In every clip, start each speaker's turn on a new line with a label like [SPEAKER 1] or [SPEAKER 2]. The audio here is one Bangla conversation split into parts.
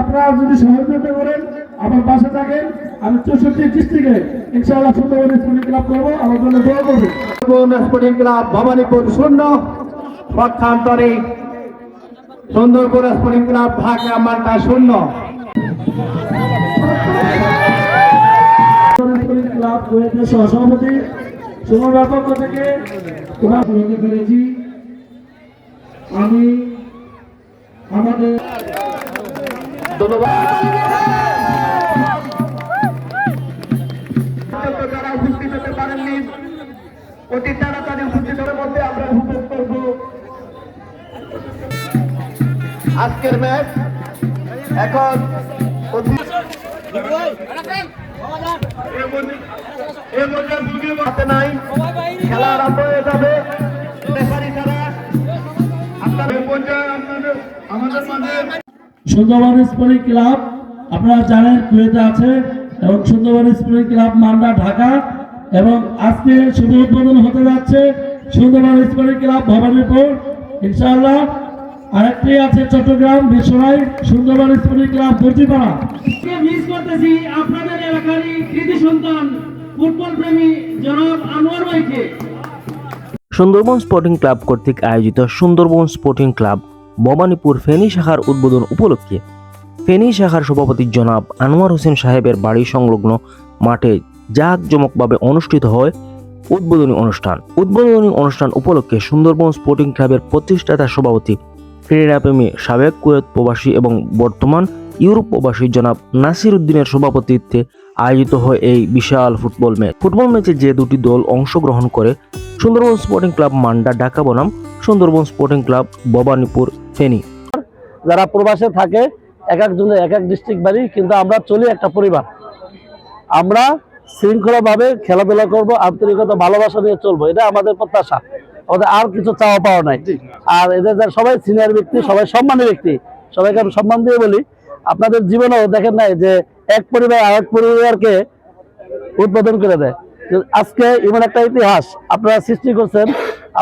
[SPEAKER 1] আপনারা যদি সহযোগিতা করেন আমার পাশে থাকেন আমি চৌষট্টি ডিস্ট্রিক্টে ইনশাআল্লাহ সুন্দরবন স্পোর্টিং ক্লাব করব আমার জন্য দোয়া করবেন।
[SPEAKER 2] সুন্দরবন স্পোর্টিং ক্লাব ভবানীপুর শূন্য পক্ষান্তরে সুন্দরপুর স্পোর্টিং ক্লাব ঢাকা মার্কা শূন্য।
[SPEAKER 1] ক্লাব সহসভাপতি সুমনের পক্ষ থেকে তোমার বলতে পেরেছি আমি আমাদের
[SPEAKER 2] যারা উপস্থিত হতে পারেননি অতি তাড়াতাড়ি উপস্থিতের মধ্যে আমরা উপভোগ করব। আজকের ম্যাচ এখন হাতে নাই। খেলা আরম্ভ হয়ে যাবে।
[SPEAKER 1] সুন্দরবন স্পোর্টিং ক্লাব আপনারা জানেন কুয়েতে আছে এবং সুন্দরবন স্পোর্টিং ক্লাব মান্ডা ঢাকা এবং আজকে শুভ উদ্বোধন হতে যাচ্ছে সুন্দরবন স্পোর্টিং ক্লাব ভবানীপুর। ইনশাআল্লাহ আরেকটি আছে চট্টগ্রাম বিশ্বরাই সুন্দরবন স্পোর্টিং ক্লাব বর্জিপাড়া।
[SPEAKER 3] মিস করতেছি আপনাদের এলাকারই কৃতি সন্তান।
[SPEAKER 4] সুন্দরবন স্পোর্টিং ক্লাব কর্তৃক আয়োজিত সুন্দরবন স্পোর্টিং ক্লাব ভবানীপুর ফেনী শাখার উদ্বোধন উপলক্ষে ফেনী শাখার সভাপতি জনাব আনোয়ার হোসেন সাহেবের বাড়ি সংলগ্ন মাঠে জাঁকজমকভাবে অনুষ্ঠিত হয় উদ্বোধনী অনুষ্ঠান। উদ্বোধনী অনুষ্ঠান উপলক্ষে সুন্দরবন স্পোর্টিং ক্লাবের প্রতিষ্ঠাতা সভাপতি, ক্রীড়াপ্রেমী সাবেক কুয়েত প্রবাসী এবং বর্তমান ইউরোপ প্রবাসী জনাব নাসির উদ্দিনের সভাপতিত্বে আয়োজিত হয় এই বিশাল ফুটবল ম্যাচ। ফুটবল ম্যাচে যে দুটি দল অংশগ্রহণ করে সুন্দরবন স্পোর্টিং ক্লাব মান্ডা ঢাকা বনাম সুন্দরবন স্পোর্টিং ক্লাব ভবানীপুর ফেনী।
[SPEAKER 5] যারা প্রবাসে থাকে এক একজনের এক এক ডিস্ট্রিক্ট বাড়ি কিন্তু আমরা চলি একটা পরিবার। আমরা শৃঙ্খলাভাবে খেলাধুলা করব আন্তরিকতা ভালোবাসা নিয়ে চলবো এটা আমাদের প্রত্যাশা। আমাদের আর কিছু চাওয়া পাওয়া নাই। আর এদের যারা সবাই সিনিয়র ব্যক্তি সবাই সম্মানী ব্যক্তি সবাইকে আমি সম্মান দিয়ে বলি আপনাদের জীবনেও দেখেন নাই যে এক পরিবার আরেক পরিবারকে উদ্বোধন করে দেয়। আজকে এমন একটা ইতিহাস আপনারা সৃষ্টি করছেন।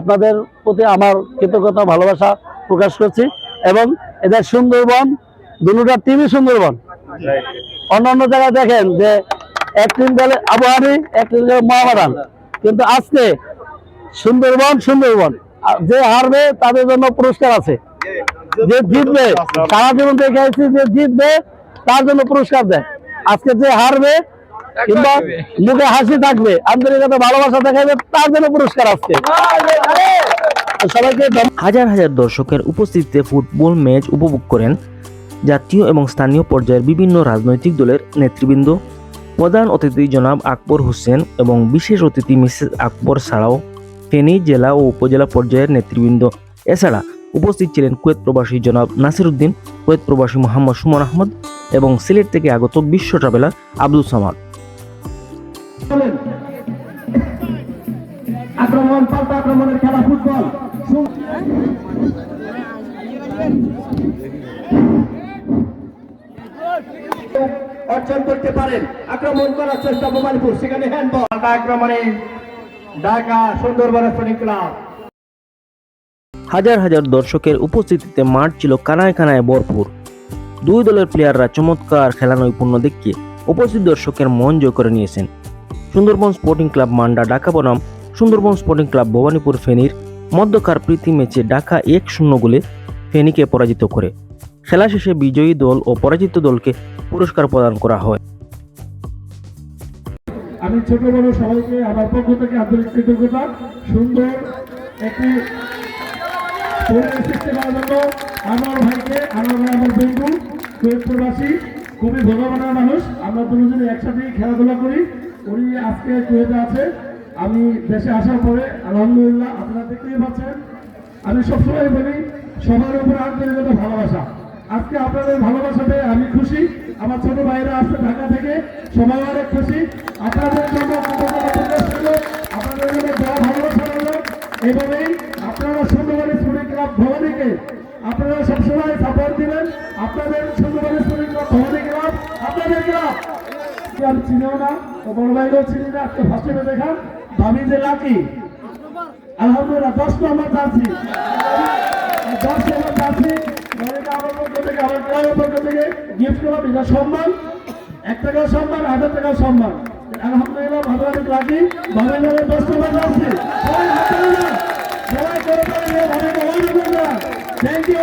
[SPEAKER 5] আপনাদের প্রতি আমার কৃতজ্ঞতা, ভালোবাসা প্রকাশ করছি এবং এদের সুন্দরবন দুটা টিমই সুন্দরবন। অন্য অন্য জায়গায় দেখেন যে এক টিম গেলে আবহানি এক টিম গেলে মহামারান কিন্তু আজকে সুন্দরবন সুন্দরবন। যে হারবে তাদের জন্য পুরস্কার আছে। যে জিতবে, সারা জীবন দেখে যে জিতবে, তার জন্য পুরস্কার দেয়। আজকে যে হারবে কিংবা মুখে হাসি থাকবে আন্তরিকতা ভালোবাসা দেখাবে তার জন্য পুরস্কার আসছে সবাইকে
[SPEAKER 4] হাজার হাজার দর্শকের উপস্থিতিতে ফুটবল ম্যাচ উপভোগ করেন জাতীয় এবং স্থানীয় পর্যায়ের বিভিন্ন রাজনৈতিক দলের নেতৃবৃন্দ। প্রধান অতিথি জনাব আকবর হোসেন এবং বিশেষ অতিথি মিসেস আকবর ছাড়াও ফেনী জেলা ও উপজেলা পর্যায়ের নেতৃবৃন্দ। এছাড়া উপস্থিত ছিলেন কুয়েত প্রবাসী জনাব নাসির উদ্দিন কুয়েত প্রবাসী মোহাম্মদ সুমন আহমদ এবং সিলেট থেকে আগত বিশ্ব ট্রাভেলার আব্দুল সামাদ।
[SPEAKER 1] আক্রমণ
[SPEAKER 2] অর্জন করতে পারেন। আক্রমণ করার চেষ্টা ভবানীপুর সেখানে হ্যান্ডবল আক্রমণে ঢাকা সুন্দরবন ক্লাব।
[SPEAKER 4] হাজার হাজার দর্শকের উপস্থিতিতে মাঠ ছিল কানায় কানায় ভরপুর। দুই দলের প্লেয়াররা চমৎকার খেলা নৈপুণ্য দেখিয়ে উপস্থিত দর্শকের মন জয় করে নিয়েছেন। সুন্দরবন স্পোর্টিং ক্লাব মান্ডা ঢাকা বনাম, সুন্দরবন স্পোর্টিং ক্লাব ভবানীপুর ফেনীর মধ্যকার প্রীতি ম্যাচে ঢাকা এক শূন্য গোলে ফেনীকে পরাজিত করে। খেলা শেষে বিজয়ী দল ও পরাজিত দলকে পুরস্কার প্রদান করা হয়।
[SPEAKER 1] আমি ছোট বড় সবাইকে আমার পক্ষ থেকে আন্তরিক কৃতজ্ঞতা। সুন্দর একটি আমার ভাইকে আমার আমার বন্ধু কুয়েতপ্রবাসী খুবই ভগবানের মানুষ আমরা দুজনে একসাথেই খেলাধুলা করি উনি আজকে কুয়েতে আছে আমি দেশে আসার পরে আলহামদুলিল্লাহ আপনারা দেখতেই পাচ্ছেন আমি সবসময় বলি সবার উপর আন্তরিকতা ভালোবাসা আজকে আপনাদের ভালোবাসাতে আমি খুশি আমার ছোট ভাইরা আসছে ঢাকা থেকে সবাই অনেক খুশি আপনাদের জন্য আপনাদের জন্য বড় ভালোবাসা রইল এইভাবেই আপনারা সুন্দরবন স্কুল ক্লাব ভবানীকে আপনারা দিবেন আপনাদের স্কুল ক্লাব ভবানী ক্লাব আপনাদের ক্লাব আমি না বড় ভাইরাও চিনি না, আজকে ফার্স্ট টাইমে দেখান। ভাবি যে লাকি। আলহামদুলিল্লাহ, দশ নম্বর এই দশ নম্বর অনেকে আমার পক্ষ আমার থেকে গিফট করলাম। এটা সম্মান। এক টাকাও সম্মান, হাজার টাকাও সম্মান। আলহামদুলিল্লাহ, ভালো অনেক লাকি। ভালো নামে দশ নম্বর থ্যাংক ইউ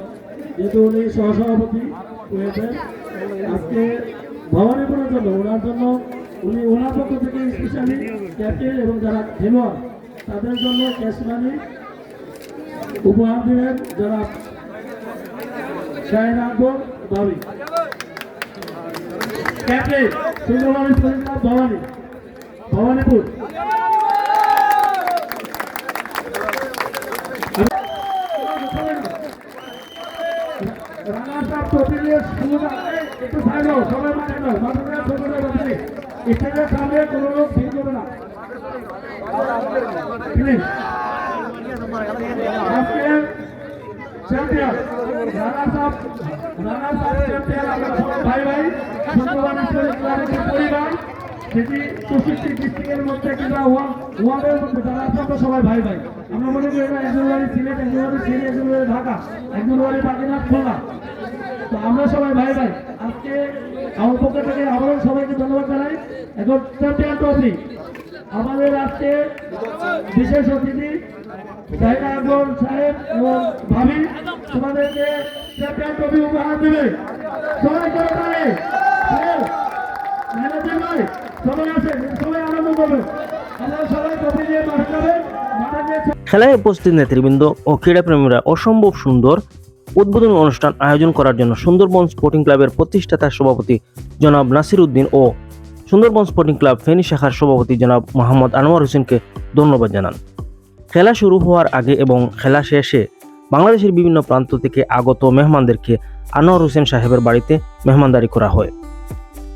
[SPEAKER 1] যেহেতু উনি সহসভাপতি হয়েছেন আজকে ভবানীপুরের জন্য, ওনার জন্য উনি ওনার পক্ষ থেকে স্পেশালি ক্যাপ্টেন এবং যারা খেলোয়াড়, তাদের জন্য ক্যাশ মানি উপহার দিলেন যারা শাহিন আকবর ভাবি ক্যাপ্টেন সুন্দরবন ভবানী, ভবানীপুর। একটু থাকো সবাই মানে নয় বাঁচবে স্টেজের সামনে কোনো লোক ভিড় করবে না। প্লিজ আজকে চ্যাম্পিয়ন রানাসাপ রানাসাপ চ্যাম্পিয়ন আমরা ভাই ভাই। ভাই আমরা মনে করি একজন বাড়ি সিলেট, একজন বাড়ি সিলেট, একজন বাড়ি ঢাকা, একজন বাড়ি বাগেরহাট খোলা তো আমরা সবাই ভাই ভাই, আজকে আমার পক্ষ থেকে আবারও সবাইকে ধন্যবাদ জানাই। এখন চ্যাম্পিয়ন ট্রফি আমাদের আজকে বিশেষ অতিথি আকবর সাহেব এবং ভাবি, তোমাদেরকে চ্যাম্পিয়ন ট্রফি উপহার দেবে। সবাই করে মাঠে যাবেন
[SPEAKER 4] খেলায় উপস্থিত নেতৃবৃন্দ ও ক্রীড়াপ্রেমীরা অসম্ভব সুন্দর উদ্বোধনী অনুষ্ঠান আয়োজন করার জন্য সুন্দরবন স্পোর্টিং ক্লাবের প্রতিষ্ঠাতা সভাপতি জনাব নাসির উদ্দিন ও সুন্দরবন স্পোর্টিং ক্লাব ফেনী শাখার সভাপতি জনাব মোহাম্মদ আনোয়ার হোসেনকে ধন্যবাদ জানান। খেলা শুরু হওয়ার আগে এবং খেলা শেষে বাংলাদেশের বিভিন্ন প্রান্ত থেকে আগত মেহমানদেরকে আনোয়ার হোসেন সাহেবের বাড়িতে মেহমানদারি করা হয়।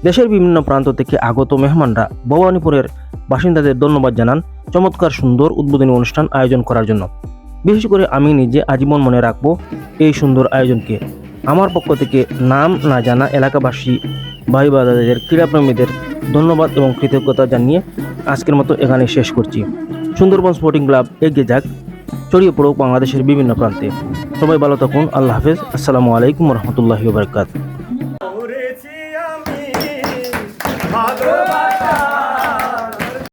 [SPEAKER 4] দেশের বিভিন্ন প্রান্ত থেকে আগত মেহমানরা ভবানীপুরের বাসিন্দাদের ধন্যবাদ জানান। চমৎকার সুন্দর উদ্বোধনী অনুষ্ঠান আয়োজন করার জন্য। বিশেষ করে আমি নিজে আজীবন মনে রাখব এই সুন্দর আয়োজনকে। আমার পক্ষ থেকে নাম না জানা এলাকাবাসী, ভাই বাদাদের, ক্রীড়াপ্রেমীদের ধন্যবাদ এবং কৃতজ্ঞতা জানিয়ে আজকের মতো এখানে শেষ করছি। সুন্দরবন স্পোর্টিং ক্লাব এগিয়ে যাক, ছড়িয়ে পড়ুক বাংলাদেশের বিভিন্ন প্রান্তে। সবাই ভালো থাকুন, আল্লাহ হাফেজ, আসসালামু আলাইকুম রহমতুল্লাহি